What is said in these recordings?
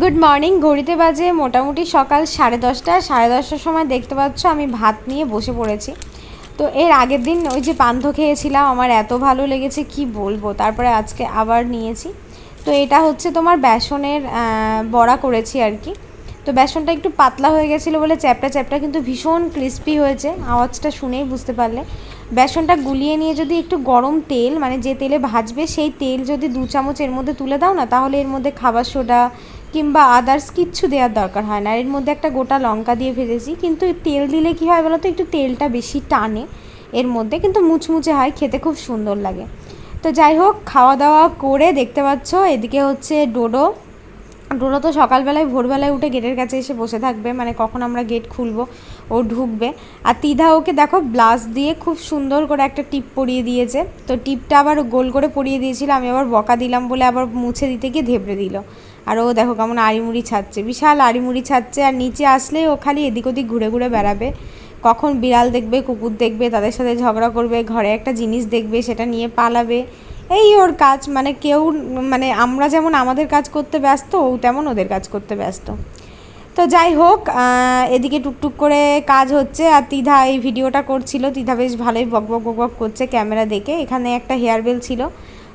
Good morning ঘড়িতে বাজে মোটামুটি সকাল সাড়ে দশটা, সাড়ে দশটার সময় দেখতে পাচ্ছ আমি ভাত নিয়ে বসে পড়েছি। তো এর আগের দিন ওই যে পান্থ খেয়েছিলাম, আমার এত ভালো লেগেছে, কি বলব? তারপরে আজকে আবার নিয়েছি। তো এটা হচ্ছে তোমার বেসনের বড়া করেছি আর কি। তো বেসনটা একটু পাতলা হয়ে গেছিল বলে চ্যাপটা চ্যাপটা কিন্তু ভীষণ ক্রিস্পি হয়েছে, আওয়াজটা শুনেই বুঝতে পারলে। বেসনটা গুলিয়ে নিয়ে যদি একটু গরম তেল মানে যে তেলে ভাজবে, সেই তেল যদি দু চামচ এর মধ্যে তুলে দাও না, তাহলে এর মধ্যে খাবার সোডা কিংবা আদার্স কিচ্ছু দেওয়ার দরকার হয় না। এর মধ্যে একটা গোটা লঙ্কা দিয়ে ভেজেছি, কিন্তু তেল দিলে কী হয় বলো তো একটু তেলটা বেশি টানে। এর মধ্যে কিন্তু মুচমুচে হয়, খেতে খুব সুন্দর লাগে। তো যাই হোক খাওয়া দাওয়া করে দেখতে পাচ্ছ, এদিকে হচ্ছে ডোডো। ডোডো তো সকালবেলায়, ভোরবেলায় উঠে গেটের কাছে এসে বসে থাকবে মানে কখন আমরা গেট খুলবো, ও ঢুকবে। আর তিধা ওকে দেখো ব্লাস দিয়ে খুব সুন্দর করে একটা টিপ পরিয়ে দিয়েছে। তো টিপটা আবার গোল করে পরিয়ে দিয়েছিল, আমি আবার বকা দিলাম বলে আবার মুছে দিতে গিয়ে ধেবড়ে দিল। আর ও দেখো কেমন আড়িমুড়ি ছাড়ছে। বিশাল আড়িমুড়ি ছাড়ছে আর নিচে আসলেই ও খালি এদিক ওদিক ঘুরে ঘুরে বেড়াবে। কখন বিড়াল দেখবে, কুকুর দেখবে, তাদের সাথে ঝগড়া করবে, ঘরে একটা জিনিস দেখবে, সেটা নিয়ে পালাবে। এই ওর কাজ মানে কেউ মানে আমরা যেমন আমাদের কাজ করতে ব্যস্ত, ও তেমন ওদের কাজ করতে ব্যস্ত। তো যাই হোক এদিকে টুকটুক করে কাজ হচ্ছে আর তিধা এই ভিডিওটা করছিল। তিধা বেশ ভালোই বক বক বক করছে ক্যামেরা দেখে। এখানে একটা হেয়ার বেল ছিল।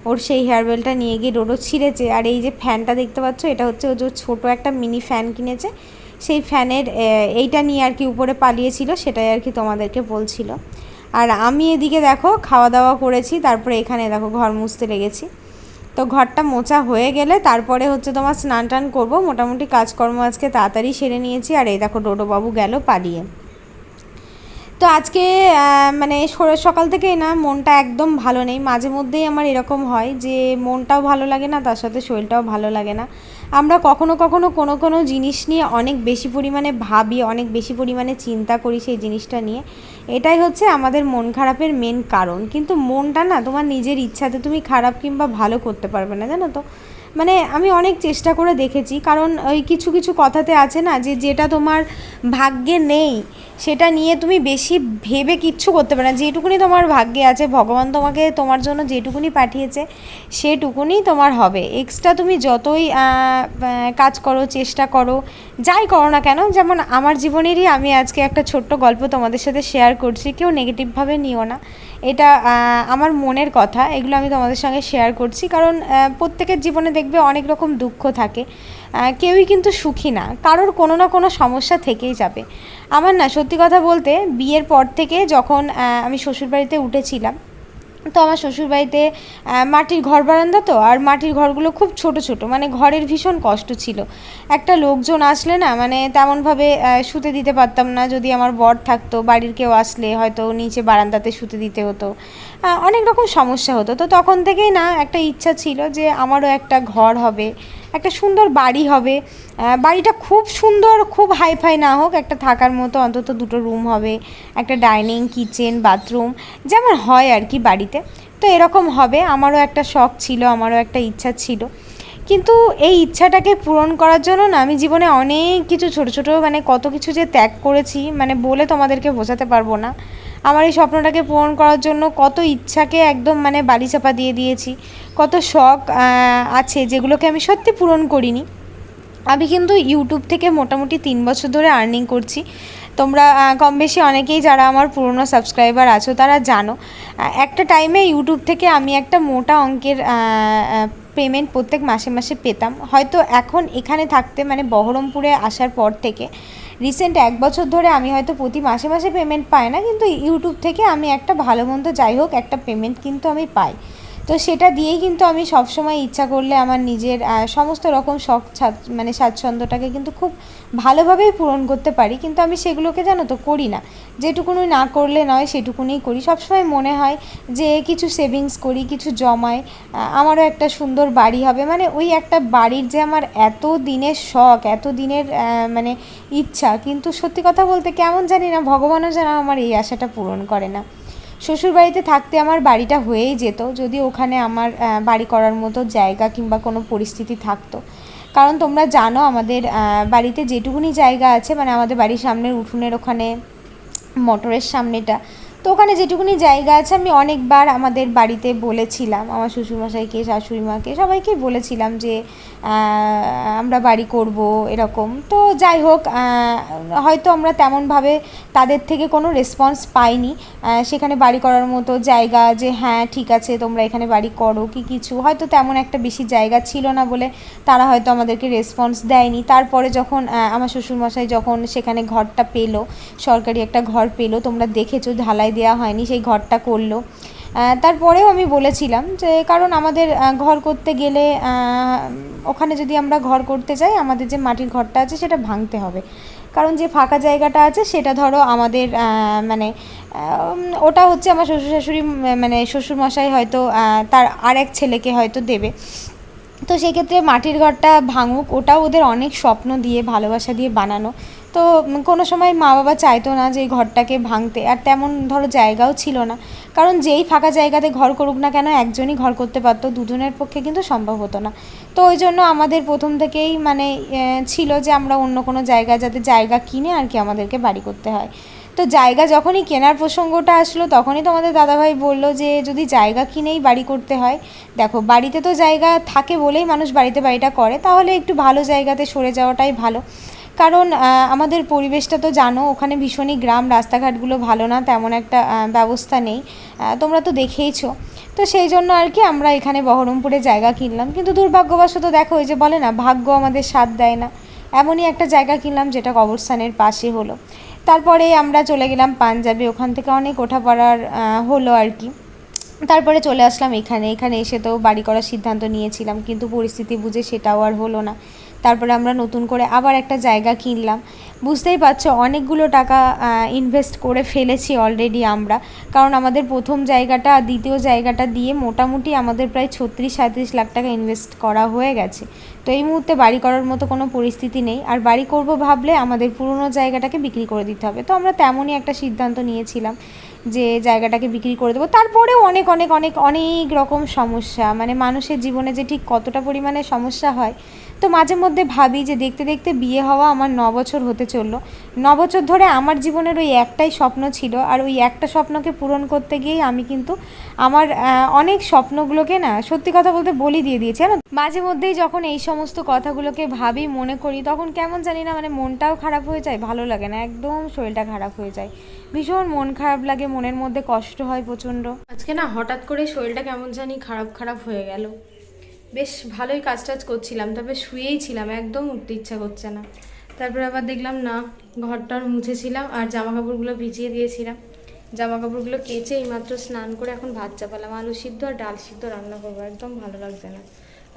ওর সেই হেয়ার বেলটা নিয়ে গিয়ে ডোডো ছিঁড়েছে। আর এই যে ফ্যানটা দেখতে পাচ্ছ, এটা হচ্ছে ও যে ছোটো একটা মিনি ফ্যান কিনেছে। সেই ফ্যানের এইটা নিয়ে আর কি উপরে পালিয়েছিল, সেটাই আর কি তোমাদেরকে বলছিল। আর আমি এদিকে দেখো খাওয়া দাওয়া করেছি, তারপরে এখানে দেখো ঘর মুছতে লেগেছি। তো ঘরটা মোছা হয়ে গেলে তারপরে হচ্ছে তোমার স্নান টান করব। মোটামুটি কাজকর্ম আজকে তাড়াতাড়ি সেরে নিয়েছি। আর এই দেখো ডোডোবাবু গেল পালিয়ে। তো আজকে মানে সকাল থেকেই না মনটা একদম ভালো নেই। মাঝে মধ্যেই আমার এরকম হয় যে মনটাও ভালো লাগে না, তার সাথে শরীরটাও ভালো লাগে না। আমরা কখনো কখনো কোনো কোনো জিনিস নিয়ে অনেক বেশি পরিমাণে ভাবি, অনেক বেশি পরিমাণে চিন্তা করি সেই জিনিসটা নিয়ে। এটাই হচ্ছে আমাদের মন খারাপের মেন কারণ। কিন্তু মনটা না তোমার নিজের ইচ্ছাতে তুমি খারাপ কিংবা ভালো করতে পারবে না, জানো তো? মানে আমি অনেক চেষ্টা করে দেখেছি, কারণ ওই কিছু কিছু কথাতে আছে না যে যেটা তোমার ভাগ্যে নেই, সেটা নিয়ে তুমি বেশি ভেবে কিচ্ছু করতে পারো না। যেটুকুনি তোমার ভাগ্যে আছে, ভগবান তোমাকে তোমার জন্য যেটুকুনি পাঠিয়েছে, সেটুকুনি তোমার হবে। এক্সট্রা তুমি যতই কাজ করো, চেষ্টা করো যাই করো না কেন, যেমন আমার জীবনেরই আমি আজকে একটা ছোট্ট গল্প তোমাদের সাথে শেয়ার করছি, কেউ নেগেটিভভাবে নিও না। এটা আমার মনের কথা, এগুলো আমি তোমাদের সঙ্গে শেয়ার করছি, কারণ প্রত্যেকের জীবনে দেখবে অনেক রকম দুঃখ থাকে। কেউই কিন্তু সুখী না, কারোর কোনো না কোনো সমস্যা থেকেই যাবে। আমার না সত্যি কথা বলতে, বিয়ের পর থেকে যখন আমি শ্বশুরবাড়িতে উঠেছিলাম তো আমার শ্বশুরবাড়িতে মাটির ঘর বারান্দা তো, আর মাটির ঘরগুলো খুব ছোট ছোট মানে ঘরের ভীষণ কষ্ট ছিল। একটা লোকজন আসলে না মানে তেমনভাবে শুতে দিতে পারতাম না, যদি আমার বর থাকতো, বাড়ির কেউ আসলে হয়তো নিচে বারান্দাতে শুতে দিতে হতো। অনেক রকম সমস্যা হতো। তো তখন থেকেই না, একটা ইচ্ছা ছিল যে আমারও একটা ঘর হবে। একটা সুন্দর বাড়ি হবে। বাড়িটা খুব সুন্দর, খুব হাইফাই না হোক, একটা থাকার মতো অন্তত দুটো রুম হবে, একটা ডাইনিং, কিচেন, বাথরুম, যেমন হয় আর কি বাড়িতে। তো এরকম হবে, আমারও একটা শখ ছিল, আমারও একটা ইচ্ছা ছিল। কিন্তু এই ইচ্ছাটাকে পূরণ করার জন্য না, আমি জীবনে অনেক কিছু ছোট ছোট মানে কত কিছু যে ত্যাগ করেছি মানে বলে তোমাদেরকে বোঝাতে পারব না। আমার এই স্বপ্নটাকে পূরণ করার জন্য কত ইচ্ছাকে একদম মানে বালি চাপা দিয়ে দিয়েছি। কত শখ আছে যেগুলোকে আমি সত্যি পূরণ করিনি। আমি কিন্তু ইউটিউব থেকে মোটামুটি তিন বছর ধরে আর্নিং করছি। তোমরা কম বেশি অনেকেই যারা আমার পুরনো সাবস্ক্রাইবার আছো, তারা জানো একটা টাইমে ইউটিউব থেকে আমি একটা মোটা অঙ্কের পেমেন্ট প্রত্যেক মাসে মাসে পেতাম। হয়তো এখন এখানে থাকতে মানে বহরমপুরে আসার পর থেকে রিসেন্ট এক বছর ধরে আমি হয়তো প্রতি মাসে মাসে পেমেন্ট পাই না, কিন্তু ইউটিউব থেকে আমি একটা ভালো মন্দ যাই হোক, একটা পেমেন্ট কিন্তু আমি পাই। তো সেটা দিয়েই কিন্তু আমি সবসময় ইচ্ছা করলে আমার নিজের সমস্ত রকম শখ মানে স্বাচ্ছন্দ্যটাকে কিন্তু খুব ভালোভাবেই পূরণ করতে পারি। কিন্তু আমি সেগুলোকে জানো তো করি না। যেটুকুনি না করলে নয়, সেটুকুনি করি। সবসময় মনে হয় যে কিছু সেভিংস করি, কিছু জমাই আমারও একটা সুন্দর বাড়ি হবে। মানে ওই একটা বাড়ির যে আমার এত দিনের শখ, এত দিনের মানে ইচ্ছা, কিন্তু সত্যি কথা বলতে কেমন জানি না, ভগবানও যেন আমার এই আশাটা পূরণ করে না। শ্বশুরবাড়িতে থাকতে আমার বাড়িটা হয়েই যেত, যদি ওখানে আমার বাড়ি করার মতো জায়গা কিংবা কোনো পরিস্থিতি থাকতো। কারণ তোমরা জানো আমাদের বাড়িতে যেটুকুনি জায়গা আছে মানে আমাদের বাড়ির সামনের উঠোনের ওখানে, মোটরের সামনেটা তো ওখানে যেটুকুনি জায়গা আছে, আমি অনেকবার আমাদের বাড়িতে বলেছিলাম, আমার শ্বশুরমশাইকে শাশুড়ি মাকে সবাইকে বলেছিলাম যে আমরা বাড়ি করব এরকম। তো যাই হোক হয়তো আমরা তেমনভাবে তাদের থেকে কোনো রেসপন্স পাইনি। সেখানে বাড়ি করার মতো জায়গা যে হ্যাঁ ঠিক আছে, তোমরা এখানে বাড়ি করো, কি কিছু। হয়তো তেমন একটা বেশি জায়গা ছিল না বলে তারা হয়তো আমাদেরকে রেসপন্স দেয়নি। তারপরে যখন আমার শ্বশুরমশাই যখন সেখানে ঘরটা পেল, সরকারি একটা ঘর পেল, তোমরা দেখেছ, ঢালাই দেওয়া হয়নি, সেই ঘরটা করল। তারপরেও আমি বলেছিলাম যে, কারণ আমাদের ঘর করতে গেলে ওখানে যদি আমরা ঘর করতে যাই, আমাদের যে মাটির ঘরটা আছে, সেটা ভাঙতে হবে। কারণ যে ফাঁকা জায়গাটা আছে, সেটা ধরো আমাদের মানে ওটা হচ্ছে আমার শ্বশুর শাশুড়ি মানে শ্বশুরমশাই হয়তো তার আর এক ছেলেকে হয়তো দেবে। তো সেক্ষেত্রে মাটির ঘরটা ভাঙুক, ওটাও ওদের অনেক স্বপ্ন দিয়ে, ভালোবাসা দিয়ে বানানো। তো কোনো সময় মা বাবা চাইতো না যে ঘরটাকে ভাঙতে, আর তেমন ধরো জায়গাও ছিল না। কারণ যেই ফাঁকা জায়গাতে ঘর করুক না কেন, একজনই ঘর করতে পারতো, দুজনের পক্ষে কিন্তু সম্ভব হতো না। তো ওই জন্য আমাদের প্রথম থেকেই মানে ছিল যে আমরা অন্য কোনো জায়গায় যাতে জায়গা কিনে আর কি আমাদেরকে বাড়ি করতে হয়। তো জায়গা যখনই কেনার প্রসঙ্গটা আসলো, তখনই তো আমাদের দাদাভাই বলল যে, যদি জায়গা কিনেই বাড়ি করতে হয়। দেখো, বাড়িতে তো জায়গা থাকে বলেই মানুষ বাড়িতে বাড়িটা করে, তাহলে একটু ভালো জায়গাতে সরে যাওয়াটাই ভালো। কারণ আমাদের পরিবেশটা তো জানো, ওখানে ভীষণই গ্রাম, রাস্তাঘাটগুলো ভালো না, তেমন একটা ব্যবস্থা নেই। তোমরা তো দেখেইছো। তো সেই জন্য আর কি আমরা এখানে বহরমপুরে জায়গা কিনলাম। কিন্তু দুর্ভাগ্যবশত দেখো, ওই যে বলে না, ভাগ্য আমাদের সাথ দেয় না। এমনই একটা জায়গা কিনলাম, যেটা কবরস্থানের পাশে হলো। তারপরে আমরা চলে গেলাম পাঞ্জাবে ওখান থেকে অনেক ওঠাপড়ার আহ, হলো আর কি। তারপরে চলে আসলাম এখানে এখানে এসে তো বাড়ি করার সিদ্ধান্ত নিয়েছিলাম কিন্তু পরিস্থিতি বুঝে সেটাও আর হলো না। তারপরে আমরা নতুন করে আবার একটা জায়গা কিনলাম। বুঝতেই পারছ অনেকগুলো টাকা ইনভেস্ট করে ফেলেছি অলরেডি আমরা। কারণ আমাদের প্রথম জায়গাটা দ্বিতীয় জায়গাটা দিয়ে মোটামুটি আমাদের প্রায় ছত্রিশ সাঁত্রিশ লাখ টাকা ইনভেস্ট করা হয়ে গেছে। তো এই মুহূর্তে বাড়ি করার মতো কোনো পরিস্থিতি নেই। আর বাড়ি করব ভাবলে আমাদের পুরনো জায়গাটাকে বিক্রি করে দিতে হবে। তো আমরা তেমনই একটা সিদ্ধান্ত নিয়েছিলাম যে জায়গাটাকে বিক্রি করে দেবো। তারপরেও অনেক অনেক অনেক অনেক রকম সমস্যা। মানে মানুষের জীবনে যে ঠিক কতটা পরিমাণে সমস্যা হয় তো মাঝে মধ্যে ভাবি যে দেখতে দেখতে বিয়ে হওয়া আমার ন বছর হতে চলল। ন বছর ধরে আমার জীবনের ওই একটাই স্বপ্ন ছিল আর ওই একটা স্বপ্নকে পূরণ করতে গিয়েই আমি কিন্তু আমার অনেক স্বপ্নগুলোকে না সত্যি কথা বলতে বলি দিয়ে দিয়েছি। জানো? মাঝে মধ্যেই যখন এই সমস্ত কথাগুলোকে ভাবি, মনে করি, তখন কেমন জানি না মানে মনটাও খারাপ হয়ে যায়, ভালো লাগে না, একদম শরীরটা খারাপ হয়ে যায়। ভীষণ মন খারাপ লাগে, মনের মধ্যে কষ্ট হয় প্রচণ্ড। আজকে না হঠাৎ করে শরীরটা কেমন জানি খারাপ খারাপ হয়ে গেল। বেশ ভালোই কাজ টাজ করছিলাম, তবে শুয়েই ছিলাম, একদম উঠতে ইচ্ছা করছে না। তারপরে আবার দেখলাম না, ঘরটার মুছেছিলাম আর জামা কাপড়গুলো ভিজিয়ে দিয়েছিলাম। জামা কাপড়গুলো কেচে এইমাত্র স্নান করে এখন ভাত চাপালাম, আলু সিদ্ধ আর ডাল সিদ্ধ রান্না করব, একদম ভালো লাগছে না।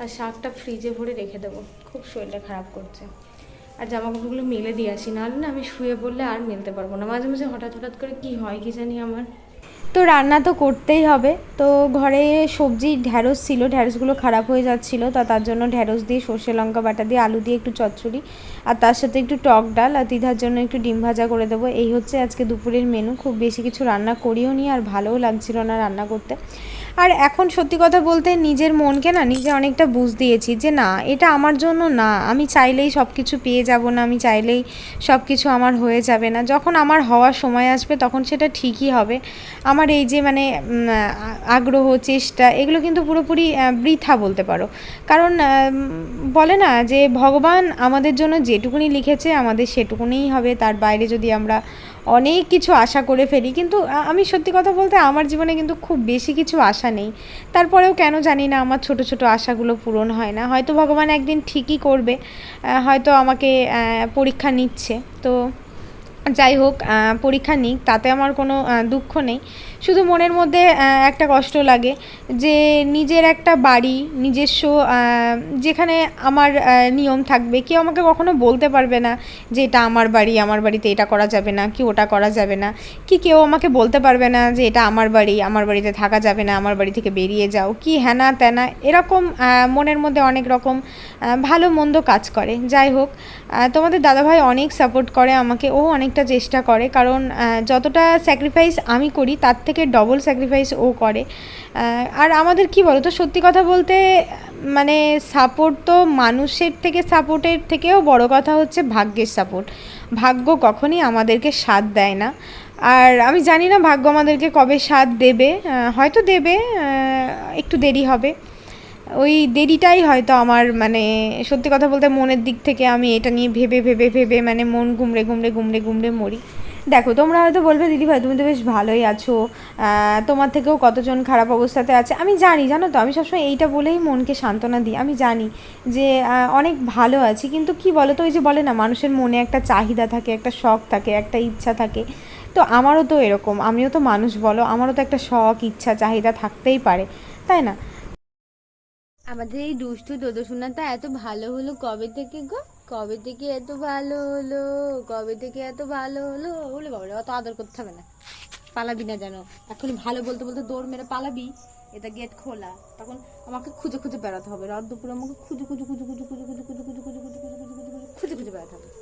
আর শাকটা ফ্রিজে ভরে রেখে দেবো, খুব শরীরটা খারাপ করছে। আর জামা কাপড়গুলো মেলে দিয়ে আসি, নাহলে না আমি শুয়ে পড়লে আর মেলতে পারব না। মাঝে মাঝে হঠাৎ হঠাৎ করে কি হয় কি জানি আমার। তো রান্না তো করতেই হবে। তো ঘরে সবজি, ঢ্যাঁড়স ছিল, ঢ্যাঁড়সগুলো খারাপ হয়ে যাচ্ছিল। তা তার জন্য ঢ্যাঁড়স দিয়ে সর্ষে, লঙ্কা বাটা দিয়ে আলু দিয়ে একটু চচ্চড়ি আর তার সাথে একটু টক ডাল আর দ্বিধার জন্য একটু ডিম ভাজা করে দেবো। এই হচ্ছে আজকে দুপুরের মেনু খুব বেশি কিছু রান্না করিও নি আর ভালোও লাগছিল না রান্না করতে। আর এখন সত্যি কথা বলতে নিজের মনকে না নিজে অনেকটা বুঝ দিয়েছি যে না, এটা আমার জন্য না। আমি চাইলেই সব কিছু পেয়ে যাব না, আমি চাইলেই সব কিছু আমার হয়ে যাবে না। যখন আমার হওয়ার সময় আসবে তখন সেটা ঠিকই হবে। আমার এই যে মানে আগ্রহ, চেষ্টা, এগুলো কিন্তু পুরোপুরি বৃথা বলতে পারো। কারণ বলে না যে ভগবান আমাদের জন্য যেটুকুনি লিখেছে আমাদের সেটুকুনিই হবে। তার বাইরে যদি আমরা অনেক কিছু আশা করে ফেলি, কিন্তু আমি সত্যি কথা বলতে আমার জীবনে কিন্তু খুব বেশি কিছু আশা নেই। তারপরেও কেন জানি না আমার ছোট ছোট আশাগুলো পূরণ হয় না। হয়তো ভগবান একদিন ঠিকই করবে হয়তো আমাকে পরীক্ষা নিচ্ছে। তো যাই হোক পরীক্ষা নিক, তাতে আমার কোনো দুঃখ নেই। শুধু মনের মধ্যে একটা কষ্ট লাগে যে নিজের একটা বাড়ি, নিজস্ব যেখানে আমার নিয়ম থাকবে। কেউ আমাকে কখনো বলতে পারবে না যে এটা আমার বাড়ি, আমার বাড়িতে এটা করা যাবে না, কি ওটা করা যাবে না। কি কেউ আমাকে বলতে পারবে না যে এটা আমার বাড়ি, আমার বাড়িতে থাকা যাবে না, আমার বাড়ি থেকে বেরিয়ে যাও। কি হ্যানা ত্যানা এরকম মনের মধ্যে অনেক রকম ভালো মন্দ কাজ করে। যাই হোক তোমাদের দাদাভাই অনেক সাপোর্ট করে আমাকে। ও অনেকটা চেষ্টা করে, কারণ যতটা স্যাক্রিফাইস আমি করি, তার থেকে ডবল স্যাক্রিফাইস ও করে। আর আমাদের কি বলো তো সত্যি কথা বলতে মানে সাপোর্ট তো মানুষের থেকে সাপোর্টের থেকেও বড় কথা হচ্ছে ভাগ্যের সাপোর্ট ভাগ্য কখনই আমাদেরকে সাথ দেয় না। আর আমি জানি না ভাগ্য আমাদেরকে কবে স্বাদ দেবে হয়তো দেবে একটু দেরি হবে। ওই দেরিটাই হয়তো আমার মানে সত্যি কথা বলতে মনের দিক থেকে আমি এটা নিয়ে ভেবে ভেবে ভেবে মানে মন গুমড়ে গুমড়ে গুমড়ে গুমড়ে মরি। দেখো, তোমরা হয়তো বলবে, দিদি ভাই, তুমি তো বেশ ভালোই আছো। তোমার থেকেও কতজন খারাপ অবস্থাতে আছে? আমি জানি, জানো তো, আমি সবসময় এইটা বলেই মনকে সান্ত্বনা দিই। আমি জানি যে অনেক ভালো আছি, কিন্তু কি বলো তো ওই যে বলে না, মানুষের মনে একটা চাহিদা থাকে, একটা শখ থাকে, একটা ইচ্ছা থাকে। তো আমারও তো এরকম, আমিও তো মানুষ, বলো, আমারও তো একটা শখ, ইচ্ছা, চাহিদা থাকতেই পারে, তাই না? আমাদের এই দুষ্টু দোদশোনাটা এত ভালো হলো কবে থেকে গো? কবে থেকে এত ভালো হলো কবে থেকে এত ভালো হলো বলে বাবা অত আদর করতে হবে না পালাবি না যেন এখন ভালো বলতে বলতে দৌড় মেরে পালাবি এটা গেট খোলা তখন আমাকে খুঁজে খুঁজে বেড়াতে হবে রাত দুপুরে আমাকে খুঁজে খুঁজে খুঁজে খুঁজে খুঁজে খুঁজে খুঁজে খুঁজে খুঁজে খুঁজে খুঁজে খুঁজে খুঁজে খুঁজে বেড়াতে হবে